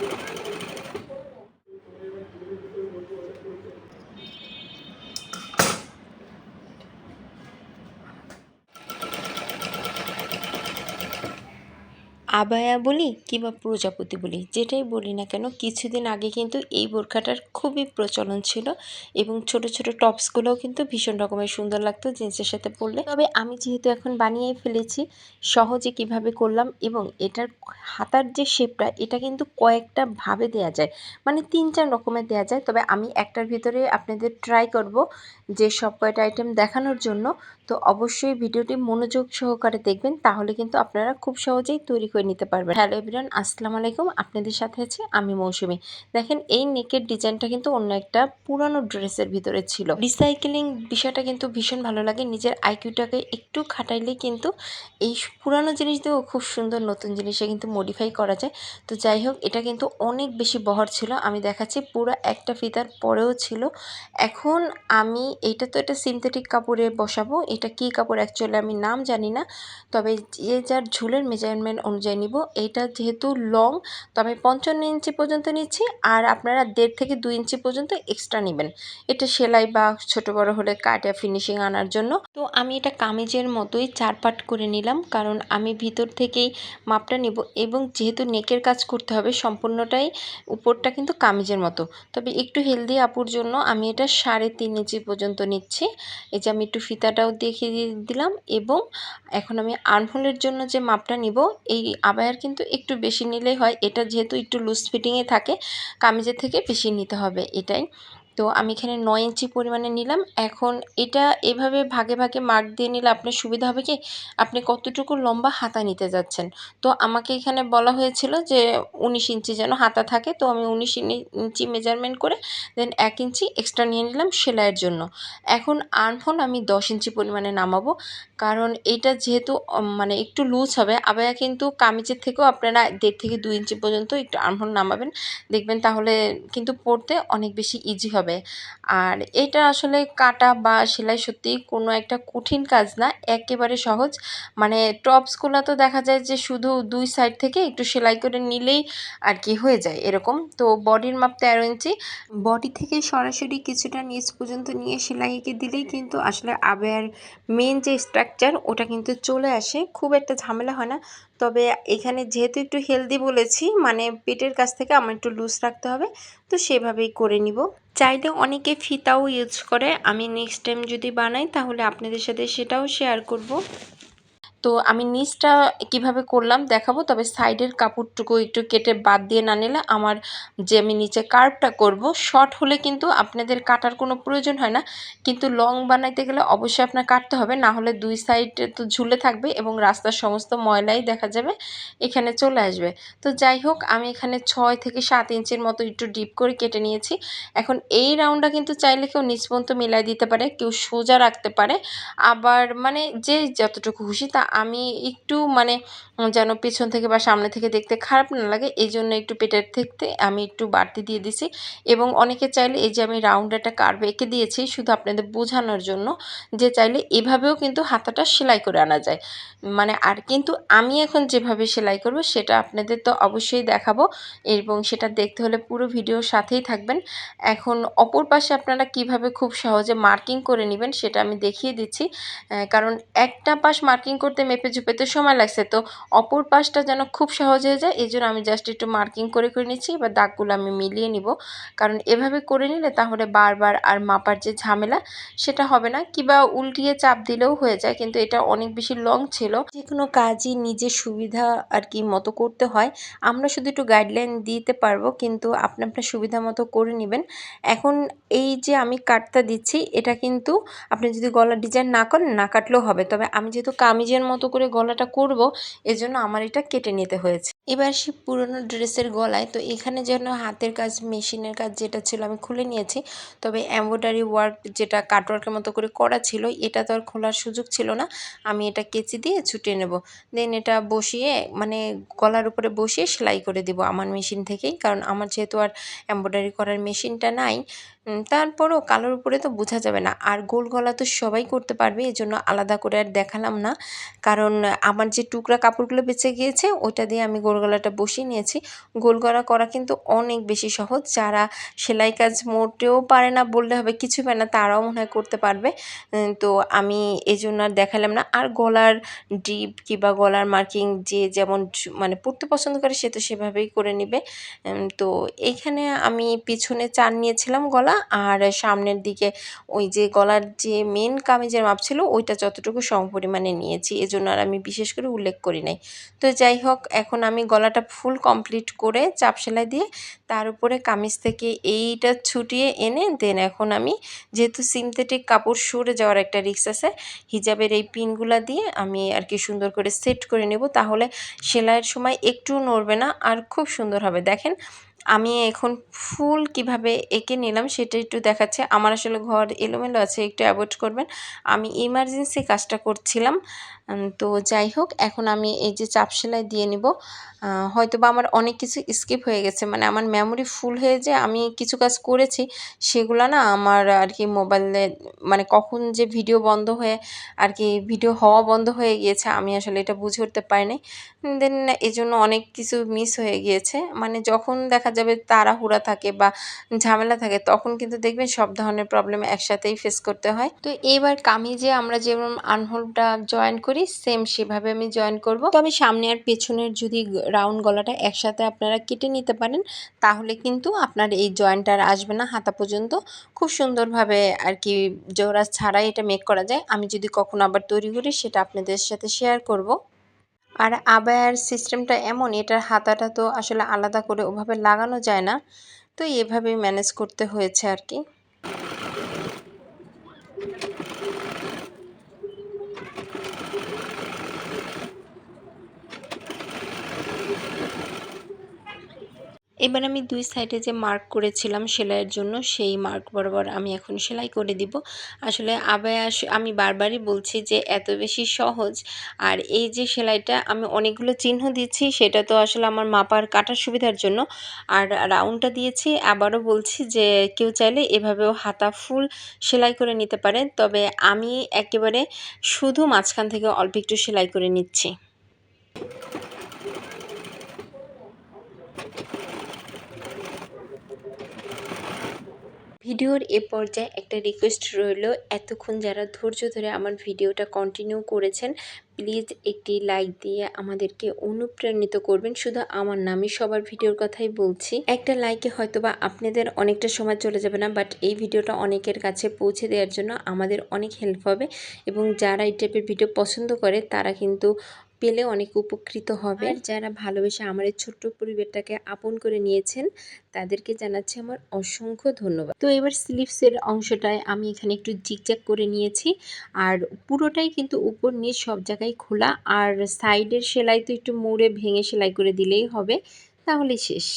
Thank you. Abaya বলি কিংবা প্রজাপতি বলি, যেটাই বলি না কেন, কিছুদিন আগে কিন্তু এই বোরখাটার খুবই প্রচলন ছিল এবং ছোট ছোট টপসগুলোও কিন্তু ভীষণ রকমের সুন্দর লাগতো জিন্সের সাথে পরলে। তবে আমি যেহেতু এখন বানিয়ে ফেলেছি, সহজে কীভাবে করলাম এবং এটার হাতার যে শেপটা এটা কিন্তু কয়েকটা ভাবে দেয়া যায় মানে তিন চার রকমের দেয়া যায়। তবে আমি একটার ভিতরে আপনাদের ট্রাই করব যে সব কয়টা আইটেম দেখানোর জন্য। তো অবশ্যই ভিডিওটি মনোযোগ সহকারে দেখবেন, তাহলে কিন্তু আপনারা খুব সহজেই তৈরি করে নিতে পারবেন। হ্যালো এভরিওয়ান, আসসালামু আলাইকুম। আপনাদের সাথে আছে আমি মৌসুমি। দেখেন, এই নেকের ডিজাইনটা কিন্তু অন্য একটা পুরানো ড্রেসের ভিতরে ছিল। রিসাইকেলিং বিষয়টা কিন্তু ভীষণ ভালো লাগে। নিজের আইকিউটাকে একটু খাটাইলে কিন্তু এই পুরানো জিনিস দিয়েও খুব সুন্দর নতুন জিনিসে কিন্তু মডিফাই করা যায়। তো যাই হোক, এটা কিন্তু অনেক বেশি বহর ছিল। আমি দেখাচ্ছি পুরো একটা ফিতার পরেও ছিল। এখন আমি, এটা তো এটা সিনথেটিক কাপড়ে বসাবো এটা কি কাপড় অ্যাকচুয়ালি আমি নাম জানি না, তবে যে যার ঝুলের মেজারমেন্ট অনুযায়ী নিব, এইটা যেহেতু লং তো আমি পঞ্চান্ন ইঞ্চি পর্যন্ত নিচ্ছি আর আপনারা দেড় থেকে দুই ইঞ্চি পর্যন্ত এক্সট্রা নেবেন। এটা সেলাই বা ছোট বড় হলে কাটা ফিনিশিং আনার জন্য। তো আমি এটা কামিজের মতোই চার পাট করে নিলাম, কারণ আমি ভিতর থেকেই মাপটা নিব এবং যেহেতু নেকের কাজ করতে হবে, সম্পূর্ণটাই উপরটা কিন্তু কামিজের মতো। তবে একটু হেলদি আপুর জন্য আমি এটা সাড়ে তিন ইঞ্চি পর্যন্ত নিচ্ছি। এই যে আমি একটু ফিতাটাও দেখিয়ে দিলাম এবং এখন আমি আর্মহোলের জন্য যে মাপটা নিব, এই আবায়ার কিন্তু একটু বেশি নিলেই হয়। এটা যেহেতু একটু লুজ ফিটিংয়ে থাকে, কামিজের থেকে বেশি নিতে হবে এটাই। তো আমি এখানে নয় ইঞ্চি পরিমাণে নিলাম। এখন এটা এভাবে ভাগে ভাগে মার্ক দিয়ে নিলে আপনার সুবিধা হবে কি? আপনি কতটুকু লম্বা হাতা নিতে যাচ্ছেন? তো আমাকে এখানে বলা হয়েছিল যে উনিশ ইঞ্চি যেন হাতা থাকে। তো আমি উনিশ ইঞ্চি মেজারমেন্ট করে দেন এক ইঞ্চি এক্সট্রা নিয়ে নিলাম সেলাইয়ের জন্য। এখন আর্মহোল আমি দশ ইঞ্চি পরিমাণে নামাবো। কারণ এটা যেহেতু মানে একটু লুজ হবে আবার কিন্তু কামিজের থেকেও আপনারা দেড় থেকে দুই ইঞ্চি পর্যন্ত একটু আর্মহোল নামাবেন। দেখবেন তাহলে কিন্তু পরতে অনেক বেশি ইজি হবে। আর এটা আসলে কাটা বা সেলাই সত্যি কোনো একটা কঠিন কাজ না, একেবারে সহজ। মানে টপসগুলো তো দেখা যায় যে শুধু দুই সাইড থেকে একটু সেলাই করে নিলেই আর কি হয়ে যায় এরকম। তো বডির মাপ তেরো ইঞ্চি। বডি থেকে সরাসরি কিছুটা নিচ পর্যন্ত নিয়ে সেলাই এঁকে দিলেই কিন্তু আসলে আবেয়ার মেন যে স্ট্রাকচার ওটা কিন্তু চলে আসে। খুব একটা ঝামেলা হয় না। তবে এখানে যেহেতু একটু হেলদি বলেছি মানে পেটের কাছ থেকে আমার একটু লুজ রাখতে হবে, তো সেভাবেই করে নিব। চাইলে অনেকে ফিতাও ইউজ করে, আমি নেক্সট টাইম যদি বানাই তাহলে আপনাদের সাথে সেটাও শেয়ার করব। তো আমি নিচটা কীভাবে করলাম দেখাবো, তবে সাইডের কাপড়টুকু একটু কেটে বাদ দিয়ে না নিলে আমার যে আমি নিচে কার্ভটা করব, শর্ট হলে কিন্তু আপনাদের কাটার কোনো প্রয়োজন হয় না। কিন্তু লং বানাইতে গেলে অবশ্যই আপনার কাটতে হবে, না হলে দুই সাইড তো ঝুলে থাকবে এবং রাস্তার সমস্ত ময়লাই দেখা যাবে, এখানে চলে আসবে। তো যাই হোক, আমি এখানে ছয় থেকে সাত ইঞ্চির মতো একটু ডিপ করে কেটে নিয়েছি। এখন এই রাউন্ডটা কিন্তু চাইলে কেউ নিচ পর্যন্ত মিলাই দিতে পারে, কেউ সোজা রাখতে পারে। আবার মানে যে যতটুকু খুশি তা আমি একটু মানে যেন পেছন থেকে বা সামনে থেকে দেখতে খারাপ না লাগে, এই জন্য একটু পেটের থেকে আমি একটু বাড়তি দিয়ে দিছি। এবং অনেকে চাইলে এই যে আমি রাউন্ড একটা কার্ভ এঁকে দিয়েছি শুধু আপনাদের বোঝানোর জন্য, যে চাইলে এভাবেও কিন্তু হাতাটা সেলাই করে আনা যায়। মানে আর কিন্তু আমি এখন যেভাবে সেলাই করব সেটা আপনাদের তো অবশ্যই দেখাবো। এবং সেটা দেখতে হলে পুরো ভিডিওর সাথেই থাকবেন। এখন অপর পাশে আপনারা কীভাবে খুব সহজে মার্কিং করে নেবেন সেটা আমি দেখিয়ে দিচ্ছি। কারণ একটা পাশ মার্কিং করতে মেপে ঝুপেতে সময় লাগছে, তো অপর পাশটা যেন খুব সহজ হয়ে যায়, এই জন্য আমি জাস্ট একটু মার্কিং করে করে নিচ্ছি। এবার দাগগুলো আমি মিলিয়ে নিব, কারণ এভাবে করে নিলে তাহলে বারবার আর মাপার যে ঝামেলা সেটা হবে না, কিবা উল্টিয়ে চাপ দিলেও হয়ে যায়, কিন্তু এটা অনেক বেশি লং ছিল। যে কোনো কাজই নিজের সুবিধা আর কি মতো করতে হয়, আমরা শুধু একটু গাইডলাইন দিতে পারব, কিন্তু আপনি আপনার সুবিধা মতো করে নেবেন। এখন এই যে আমি কাটটা দিচ্ছি, এটা কিন্তু আপনি যদি গলার ডিজাইন না করেন, না কাটলেও হবে, তবে আমি যেহেতু কামিজের মতো করে গলাটা করব এজন্য আমার এটা কেটে নিতে হয়েছে। এবার সে পুরনো ড্রেসের গলায়, তো এখানে যেন হাতের কাজ, মেশিনের কাজ যেটা ছিল আমি খুলে নিয়েছি। তবে এম্ব্রয়ডারি ওয়ার্ক যেটা কাটওয়ার্কের মতো করে করা ছিল, এটা তো আর খোলার সুযোগ ছিল না। আমি এটা কেচি দিয়ে ছুটে নেব। দেন এটা বসিয়ে মানে গলার উপরে বসিয়ে সেলাই করে দিব আমার মেশিন থেকেই। কারণ আমার যেহেতু আর এম্ব্রয়ডারি করার মেশিনটা নাই তারপরও কালোর উপরে তো বোঝা যাবে না। আর গোল গলা তো সবাই করতে পারবে, এজন্য আলাদা করে আর দেখালাম না। কারণ আমার যে টুকরা কাপড়গুলো বেঁচে গিয়েছে ওটা দিয়ে আমি গোল গলাটা বসিয়ে নিয়েছি। গোল গলা করা কিন্তু অনেক বেশি সহজ। যারা সেলাই কাজ মোটেও পারে না বললে হবে কিছু পারে না, তারাও মনে হয় করতে পারবে। তো আমি এই জন্য আর দেখালাম না। আর গলার ডিপ কিংবা গলার মার্কিং যে যেমন মানে পড়তে পছন্দ করে সে তো সেভাবেই করে নেবে। তো এইখানে আমি পিছনে চার নিয়েছিলাম গলা। আর সামনের দিকে ওই যে গলার যে মেন কামিজের মাপ ছিল, ওইটা যতটুকু সম পরিমাণে নিয়েছি। এজন্য আর আমি বিশেষ করে উল্লেখ করি নাই। তো যাই হোক, এখন আমি গলাটা ফুল কমপ্লিট করে চাপ সেলাই দিয়ে তার উপরে কামিজ থেকে এইটা ছুটিয়ে এনে দেন এখন আমি। যেহেতু সিনথেটিক কাপড় সরে যাওয়ার একটা রিক্স আছে, হিজাবের এই পিনগুলা দিয়ে আমি আর কি সুন্দর করে সেট করে নেব। তাহলে সেলাইয়ের সময় একটু নড়বে না আর খুব সুন্দর হবে। দেখেন, আমি এখন ফুল কীভাবে এঁকে নিলাম সেটা একটু দেখাচ্ছে। আমার আসলে ঘর এলোমেলো আছে, একটু অ্যাভয়েড করবেন। আমি ইমার্জেন্সি কাজটা করছিলাম। তো যাই হোক, এখন আমি এই যে চাপ সেলাই দিয়ে নিব। হয়তো বা আমার অনেক কিছু স্কিপ হয়ে গেছে মানে আমার মেমোরি ফুল হয়ে যে আমি কিছু কাজ করেছি, সেগুলো না আমার আর কি মোবাইলে মানে কখন যে ভিডিও বন্ধ হয়ে, আর কি ভিডিও হওয়া বন্ধ হয়ে গিয়েছে, আমি আসলে এটা বুঝে উঠতে পারিনি। দেন এই জন্য অনেক কিছু মিস হয়ে গিয়েছে মানে যখন দেখা যাবে তাড়াহুড়া থাকে বা ঝামেলা থাকে, তখন কিন্তু দেখবেন সব ধরনের প্রবলেম একসাথেই ফেস করতে হয়। তো এইবার কামিজে আমরা যেমন আনহোলটা জয়েন করি সেম সেভাবে আমি জয়েন করব। তবে সামনে আর পেছনের যদি রাউন্ড গলাটা একসাথে আপনারা কেটে নিতে পারেন, তাহলে কিন্তু আপনার এই জয়েন্ট আর আসবে না হাতা পর্যন্ত। খুব সুন্দরভাবে আর কি জোড়া ছাড়াই এটা মেক করা যায়। আমি যদি কখনো আবার তৈরি করি, সেটা আপনাদের সাথে শেয়ার করব। আর আবার সিস্টেমটা এমন, এটার হাতাটা তো আসলে আলাদা করে ওভাবে লাগানো যায় না। তো এভাবেই ম্যানেজ করতে হয়েছে আর কি। এবার আমি দুই সাইডে যে মার্ক করেছিলাম সেলাইয়ের জন্য, সেই মার্ক বরাবর আমি এখন সেলাই করে দিব। আসলে আবায়া আমি বারবারই বলছি যে এত বেশি সহজ। আর এই যে সেলাইটা আমি অনেকগুলো চিহ্ন দিচ্ছি, সেটা তো আসলে আমার মাপার কাটার সুবিধার জন্য। আর রাউন্ডটা দিয়েছি, আবারও বলছি যে কেউ চাইলে এভাবেও হাতা ফুল সেলাই করে নিতে পারে। তবে আমি একেবারে শুধু মাঝখান থেকে অল্প একটু সেলাই করে নিচ্ছি। ভিডিওর এ পর্যায়ে একটা রিকোয়েস্ট রইল, এতক্ষণ যারা ধৈর্য ধরে আমার ভিডিওটা কন্টিনিউ করেছেন প্লিজ একটি লাইক দিয়ে আমাদেরকে অনুপ্রাণিত করবেন। শুধু আমার নামই সবার ভিডিওর কথাই বলছি। একটা লাইকে হয়তো বা আপনাদের অনেকটা সময় চলে যাবে না বাট এই ভিডিওটা অনেকের কাছে পৌঁছে দেওয়ার জন্য আমাদের অনেক হেল্প হবে। এবং যারা এই টাইপের ভিডিও পছন্দ করে, তারা কিন্তু পেলে অনেক উপকৃত হবে। আর যারা ভালোবেসে আমার এই ছোট্ট পরিবারটাকে আপন করে নিয়েছেন, তাদেরকে জানাচ্ছি আমার অসংখ্য ধন্যবাদ। তো এবার স্লিপসের অংশটায় আমি এখানে একটু জিকজ্যাক করে নিয়েছি। আর পুরোটাই কিন্তু উপর নিয়ে সব জায়গায় খোলা। আর সাইডের সেলাই তো একটু মোড়ে ভেঙে সেলাই করে দিলেই হবে। তাহলে শেষ।